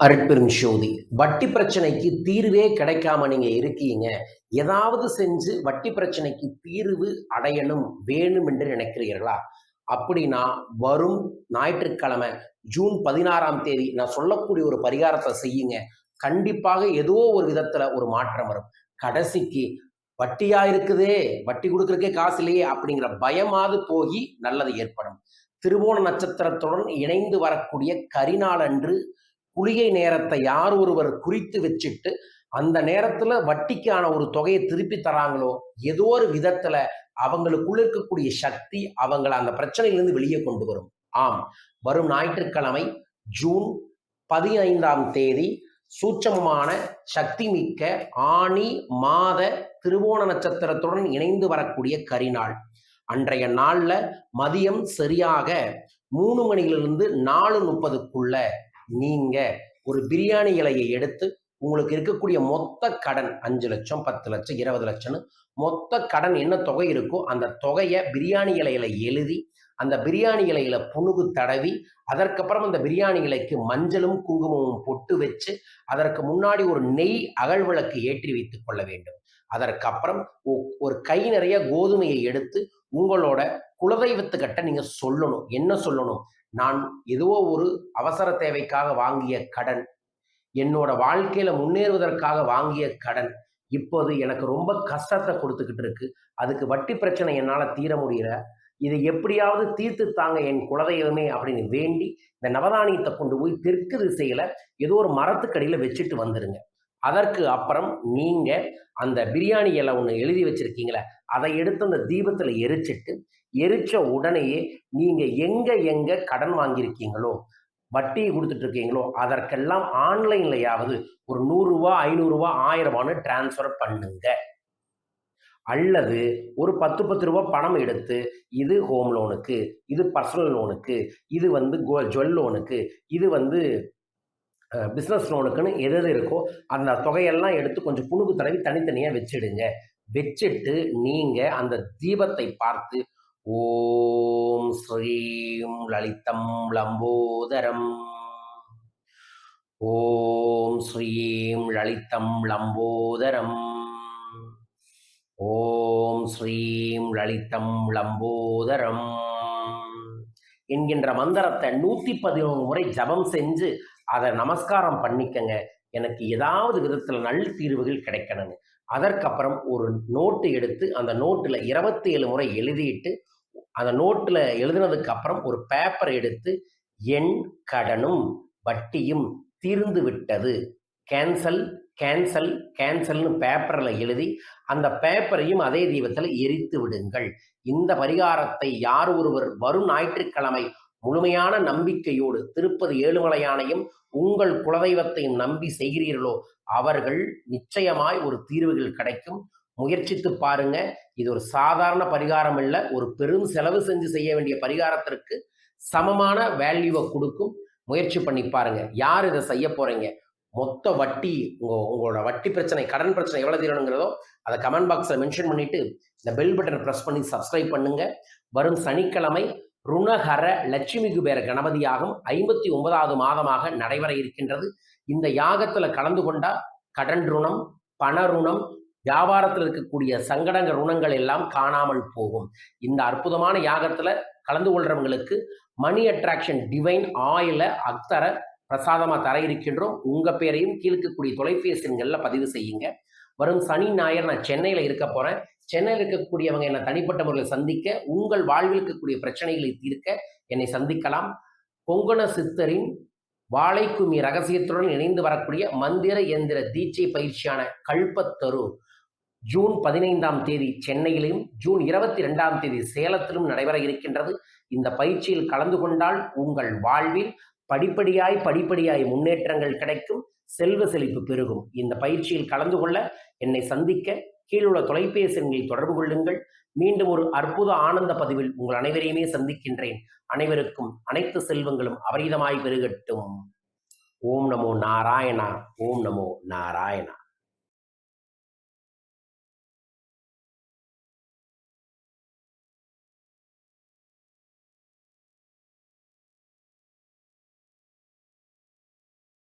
அருட்பெரும் ஜோதி வட்டி பிரச்சனைக்கு தீர்வே கிடைக்காம நீங்க இருக்கீங்க. ஏதாவது செஞ்சு வட்டி பிரச்சனைக்கு தீர்வு அடையணும் வேணும் என்று நினைக்கிறீர்களா? அப்படின்னா வரும் ஞாயிற்றுக்கிழமை ஜூன் பதினாறாம் தேதி நான் சொல்லக்கூடிய ஒரு பரிகாரத்தை செய்யுங்க. கண்டிப்பாக ஏதோ ஒரு விதத்துல ஒரு மாற்றம் வரும். கடைசிக்கு வட்டியா இருக்குதே வட்டி கொடுக்கறக்கே காசு இல்லையே அப்படிங்கிற பயமாவது போய் நல்லது ஏற்படும். திருவோண நட்சத்திரத்துடன் இணைந்து வரக்கூடிய கரிநாள் அன்று குளிகை நேரத்தை யார் ஒருவர் குறித்து வச்சுட்டு அந்த நேரத்துல வட்டிக்கான ஒரு தொகையை திருப்பி தராங்களோ ஏதோ ஒரு விதத்துல அவங்களுக்குள்ள இருக்கக்கூடிய சக்தி அவங்களை அந்த பிரச்சனையிலிருந்து வெளியே கொண்டு வரும். ஆம். வரும் ஞாயிற்றுக்கிழமை ஜூன் பதினைந்தாம் தேதி சூட்சமமான சக்தி மிக்க ஆணி மாத திருவோண நட்சத்திரத்துடன் இணைந்து வரக்கூடிய கரிநாள். அன்றைய நாள்ல மதியம் சரியாக மூணு மணியிலிருந்து நாலு முப்பதுக்குள்ள நீங்க ஒரு பிரியாணி இலையை எடுத்து உங்களுக்கு இருக்கக்கூடிய மொத்த கடன் அஞ்சு லட்சம் பத்து லட்சம் இருபது லட்சம்னு மொத்த கடன் என்ன தொகை இருக்கோ அந்த தொகையை பிரியாணி இலையில எழுதி அந்த பிரியாணி இலையில புணுகு தடவி அதற்கப்புறம் அந்த பிரியாணி இலைக்கு மஞ்சளும் குங்குமமும் பொட்டு வச்சு அதற்கு முன்னாடி ஒரு நெய் அகல் விளக்கு ஏற்றி வைத்துக் கொள்ள வேண்டும். அதற்கப்புறம் ஒரு கை நிறைய கோதுமையை எடுத்து உங்களோட குலதெய்வத்துக்கிட்ட நீங்க சொல்லணும். என்ன சொல்லணும்? நான் ஏதோ ஒரு அவசர தேவைக்காக வாங்கிய கடன். என்னோட வாழ்க்கையில முன்னேறுவதற்காக வாங்கிய கடன். இப்போது எனக்கு ரொம்ப கஷ்டத்தை கொடுத்துக்கிட்டு இருக்கு. அதுக்கு வட்டி பிரச்சனை என்னால் தீர முடியல. இதை எப்படியாவது தீர்த்து தாங்க என் குலதெய்வமே அப்படின்னு வேண்டி இந்த நவதானியத்தை கொண்டு போய் தெற்கு திசையில ஏதோ ஒரு மரத்துக்கடியில் வச்சுட்டு வந்துடுங்க அதற்கு அப்புறம் நீங்கள் அந்த பிரியாணி இலை ஒன்று எழுதி வச்சுருக்கீங்களே அதை எடுத்து அந்த தீபத்தில் எரிச்சிட்டு எரிச்ச உடனேயே நீங்கள் எங்கே எங்கே கடன் வாங்கியிருக்கீங்களோ வட்டி கொடுத்துட்டு இருக்கீங்களோ அதற்கெல்லாம் ஆன்லைன்லையாவது ஒரு நூறுரூவா ஐநூறுரூவா ஆயிரம் ரூபான்னு டிரான்ஸ்ஃபர் பண்ணுங்க. அல்லது ஒரு பத்து பத்து ரூபா பணம் எடுத்து இது ஹோம் லோனுக்கு இது பர்சனல் லோனுக்கு இது வந்து கோ ஜுவல் லோனுக்கு இது வந்து பிஸ்னஸ் லோனுக்குன்னு எது எது இருக்கோ அந்த தொகையெல்லாம் எடுத்து கொஞ்சம் புணுக்கு தடவி தனித்தனியாக வச்சிடுங்க. வச்சுட்டு நீங்கள் அந்த தீபத்தை பார்த்து ஓம் ஸ்ரீம் லலிதம் லம்போதரம். ஓம் ஸ்ரீம் லலிதம் லம்போதரம். ஓம் ஸ்ரீம் லலிதம் லம்போதரம். என்கின்ற மந்திரத்தை நூத்தி பதினொன்று முறை ஜபம் செஞ்சு அதை நமஸ்காரம் பண்ணிக்கங்க. எனக்கு ஏதாவது விதத்தில் நல் தீர்வுகள் கிடைக்கணும்னு. அதற்கப்புறம் ஒரு நோட்டு எடுத்து அந்த நோட்டில் இருபத்தி ஏழு முறை எழுதிட்டு அந்த நோட்டில் எழுதினதுக்கு அப்புறம் ஒரு பேப்பர் எடுத்து என் கடனும் வட்டியும் தீர்ந்து விட்டது கேன்சல் கேன்சல் கேன்சல்னு பேப்பரில் எழுதி அந்த பேப்பரையும் அதே தீபத்தில் எரித்து விடுங்கள். இந்த பரிகாரத்தை யார் ஒருவர் வரும் ஞாயிற்றுக்கிழமை முழுமையான நம்பிக்கையோடு திருப்பதி ஏழுமலையானையும் உங்கள் குலதெய்வத்தையும் நம்பி செய்கிறீர்களோ அவர்கள் நிச்சயமாய் ஒரு தீர்வுகள் கிடைக்கும். முயற்சித்து பாருங்க. இது ஒரு சாதாரண பரிகாரம் இல்லை. ஒரு பெரும் செலவு செஞ்சு செய்ய வேண்டிய பரிகாரத்திற்கு சமமான வேல்யூவை கொடுக்கும். முயற்சி பண்ணி பாருங்க. யார் இதை செய்ய போறீங்க? மொத்த வட்டி உங்கள் உங்களோட வட்டி பிரச்சனை கடன் பிரச்சனை எவ்வளோ தீரணுங்கிறதோ அதை கமெண்ட் பாக்ஸில் மென்ஷன் பண்ணிட்டு இந்த பெல் பட்டனை ப்ரெஸ் பண்ணி சப்ஸ்கிரைப் பண்ணுங்க. வரும் சனிக்கிழமை ருணஹர லட்சுமி குபேர கணபதியாகும் ஐம்பத்தி ஒன்பதாவது மாதமாக நடைபெற இருக்கின்றது. இந்த யாகத்தில் கலந்து கொண்டா கடன் ருணம் பண ருணம் வியாபாரத்தில் இருக்கக்கூடிய சங்கடங்க ருணங்கள் எல்லாம் காணாமல் போகும். இந்த அற்புதமான யாகத்தில் கலந்து கொள்றவங்களுக்கு மணி அட்ராக்ஷன் டிவைன் ஆயில அக்தரை பிரசாதமாக தர இருக்கின்றோம் உங்கள் பேரையும் கீழ்க்கக்கூடிய தொலைபேசி எண்களில் பதிவு செய்யுங்க. வரும் சனி ஞாயிறு நான் சென்னையில் இருக்க போகிறேன் சென்னையில் இருக்கக்கூடியவங்க என்னை தனிப்பட்ட முறையில் சந்திக்க உங்கள் வாழ்வில் இருக்கக்கூடிய பிரச்சனைகளை தீர்க்க என்னை சந்திக்கலாம். கொங்கண சித்தரின் வாழைக்குமி ரகசியத்துடன் இணைந்து வரக்கூடிய மந்திர எந்திர தீட்சை பயிற்சியான கல்பத்தரு ஜூன் பதினைந்தாம் தேதி சென்னையிலும் ஜூன் இருபத்தி ரெண்டாம் தேதி சேலத்திலும் நடைபெற இருக்கின்றது. இந்த பயிற்சியில் கலந்து கொண்டால் உங்கள் வாழ்வில் படிப்படியாய் படிப்படியாய் முன்னேற்றங்கள் கிடைக்கும். செல்வ செழிப்பு பெருகும். இந்த பயிற்சியில் கலந்து கொள்ள என்னை சந்திக்க கீழுள்ள தொலைபேசி எண்களில் தொடர்பு கொள்ளுங்கள். மீண்டும் ஒரு அற்புத ஆனந்த பதிவில் உங்கள் அனைவரையுமே சந்திக்கின்றேன். அனைவருக்கும் அனைத்து செல்வங்களும் அபரிதமாய் பெருகட்டும். ஓம் நமோ நாராயணா. ஓம் நமோ நாராயணா.